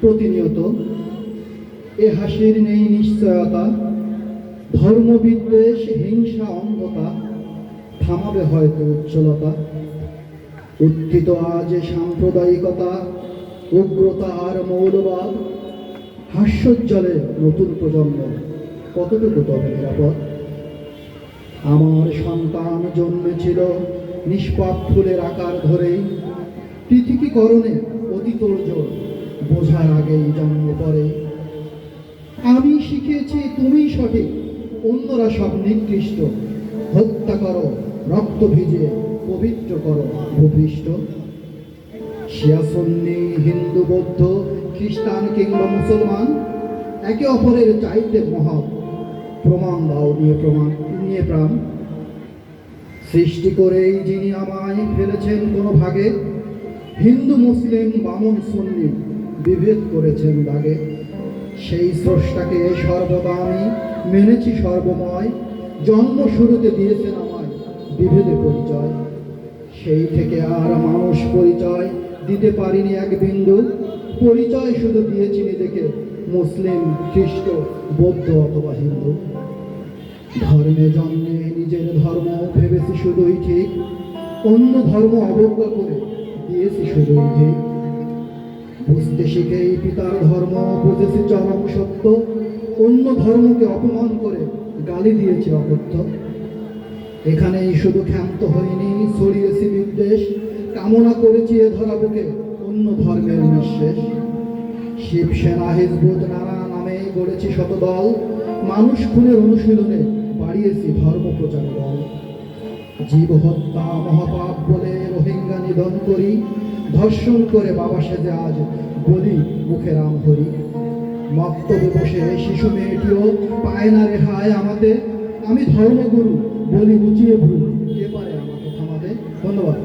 প্রতিনিয়ত এ হাসির নেই নিশ্চয়তা, ধর্মবিদ্বেষ, হিংসা, অন্ধতা, থামাবে হয়তো উজ্জ্বলতা উত্থিত আজ সাম্প্রদায়িকতা, উগ্রতা আর মৌলবাদ, হাস্যোজ্জ্বলে নতুন প্রজন্ম, কতটুকু তবে নিরাপদ? আমার সন্তান জন্মেছিল নিষ্পাপ ফুলের আকার ধরেই পৃথিবীকরণে অতিতর্য বোঝার আগেই জন্ম পড়ে আমি শিখেছি তুমি সঠিক, অন্যরা সব নিকৃষ্ট। হত্যা করো, রক্ত ভিজে পবিত্র করো, ভূপৃষ্ঠ। শিয়া সুন্নি হিন্দু, বৌদ্ধ, খ্রিস্টান কিংবা মুসলমান, একে অপরের চাইতে মহৎ। প্রমাণ দাও, নিয়ে প্রমাণ, নিয়ে প্রাণ। সৃষ্টি করেই যিনি আমায় ফেলেছেন কোনো ভাগে হিন্দু মুসলিম বামন সুন্নি বিভেদ করেছেন দাগে। সেই স্রষ্টাকে সর্বদা আমি মেনেছি সর্বময়, জন্ম শুরুতে দিয়েছেন আমায় বিভেদে পরিচয়। সেই থেকে আর মানুষ পরিচয় দিতে পারিনি এক বিন্দু, পরিচয় শুধু দিয়েছি নিজেকে মুসলিম, খ্রিস্ট, বৌদ্ধ অথবা হিন্দু। ধর্মে জন্মে নিজের ধর্ম ভেবেছি শুধুই ঠিক, অন্য ধর্ম অবজ্ঞা করে দিয়েছি ঠিক বুঝতে শিখেই পিতার ধর্ম বুঝেছি চরম সত্য। অন্য ধর্মকে অপমান করে গালি দিয়েছি অকথ্য এখানেই শুধু ক্ষান্ত হয়নি, ছড়িয়েছি বিদ্বেষ কামনা করেছি এ ধরা বুকে অন্য ধর্মের নিঃশেষ। শিবসেনা হিজবুত নানা নামে গড়েছি শতদল। মানুষ খুনের অনুশীলনে বাড়িয়েছি ধর্ম প্রচার বল জীব হত্যা, মহাপাপ নিবেদন করি, ধর্ষণ করে বাবা সেজে আজ বলি মুখে রাম হরি মক্তবে বসে শিশু মেয়েটিও, পায় না রেহায় আমাতে আমি ধর্মগুরু, বলি উঁচিয়ে ভুল, এবারে পারে আমাকে থামাতে ধন্যবাদ।